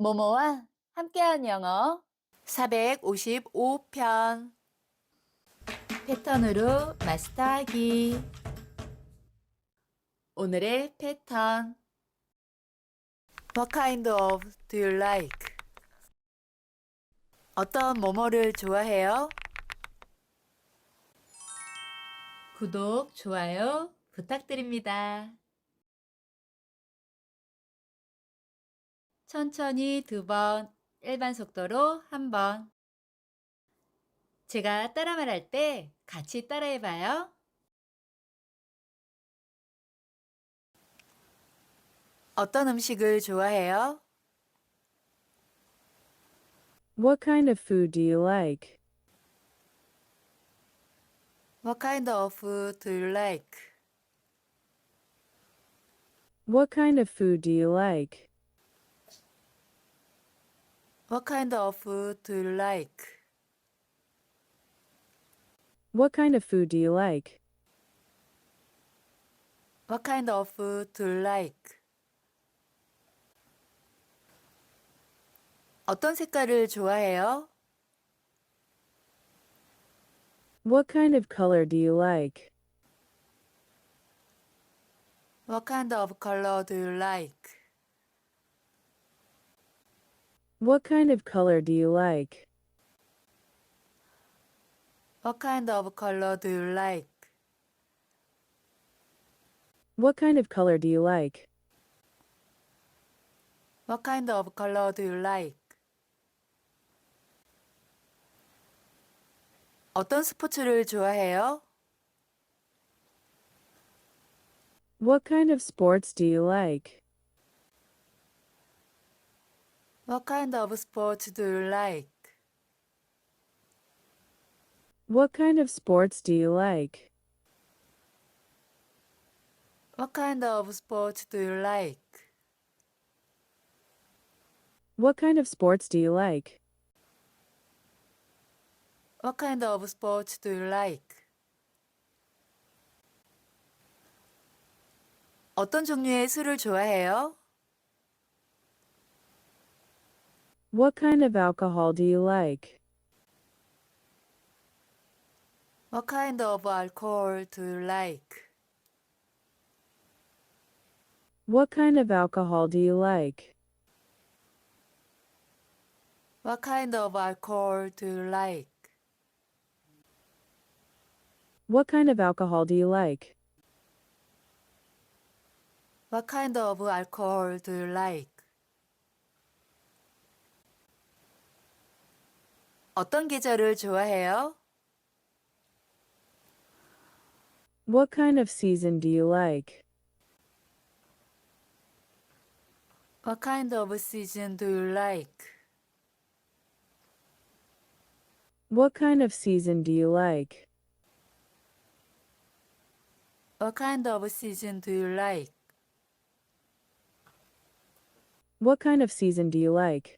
모모와 함께한 영어 455편 패턴으로 마스터하기 오늘의 패턴 What kind of do you like? 어떤 뭐뭐를 좋아해요? 구독, 좋아요 부탁드립니다. 천천히 두 번, 일반 속도로 한 번. 제가 따라 말할 때 같이 따라해 봐요. 어떤 음식을 좋아해요? What kind of food do you like? What kind of food do you like? What kind of food do you like? What kind of food do you like? What kind of food do you like? What kind of food do you like? 어떤 색깔을 좋아해요? What kind of color do you like? What kind of color do you like? What kind of color do you like? What kind of color do you like? What kind of color do you like? What kind of color do you like? 어떤 스포츠를 좋아해요? What kind of sports do you like? What kind of sports do you like? What kind of sports do you like? What kind of sports do you like? What kind of sports do you like? What kind of sports do you like? 어떤 종류의 술을 좋아해요? What kind of alcohol do you like? What kind of alcohol do you like? What kind of alcohol do you like? What kind of alcohol do you like? What kind of alcohol do you like? What kind of alcohol do you like? 어떤 계절을 좋아해요? What kind of season do you like? What kind of season do you like? What kind of season do you like? What kind of season do you like? What kind of season do you like?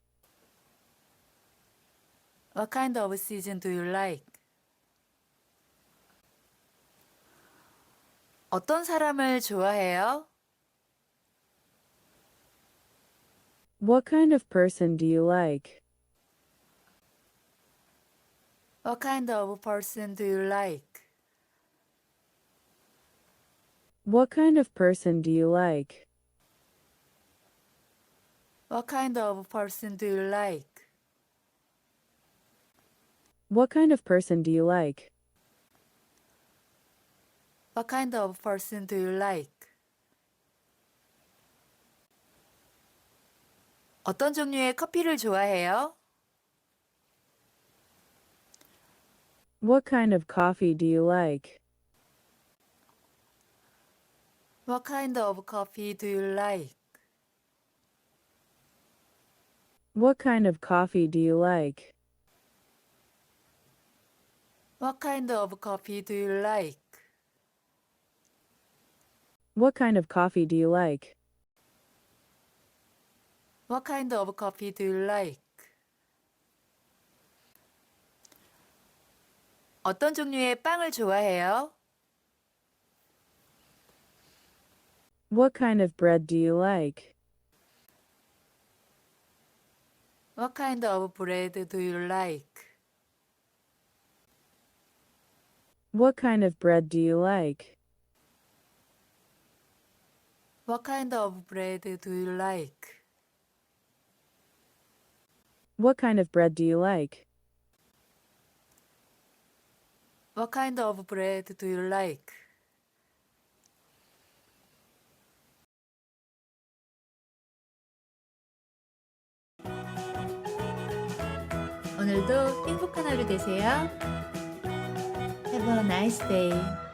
What kind of season do you like? 어떤 사람을 좋아해요? What kind of person do you like? What kind of person do you like? What kind of person do you like? What kind of person do you like? What kind of person do you like? What kind of person do you like? 어떤 종류의 커피를 좋아해요? What kind of coffee do you like? What kind of coffee do you like? What kind of coffee do you like? What kind of coffee do you like? What kind of coffee do you like? What kind of coffee do you like? 어떤 종류의 빵을 좋아해요? What kind of bread do you like? What kind of bread do you like? What kind of bread do you like? What kind of bread do you like? What kind of bread do you like? What kind of bread do you like? 오늘도 행복한 하루 되세요. Have a nice day.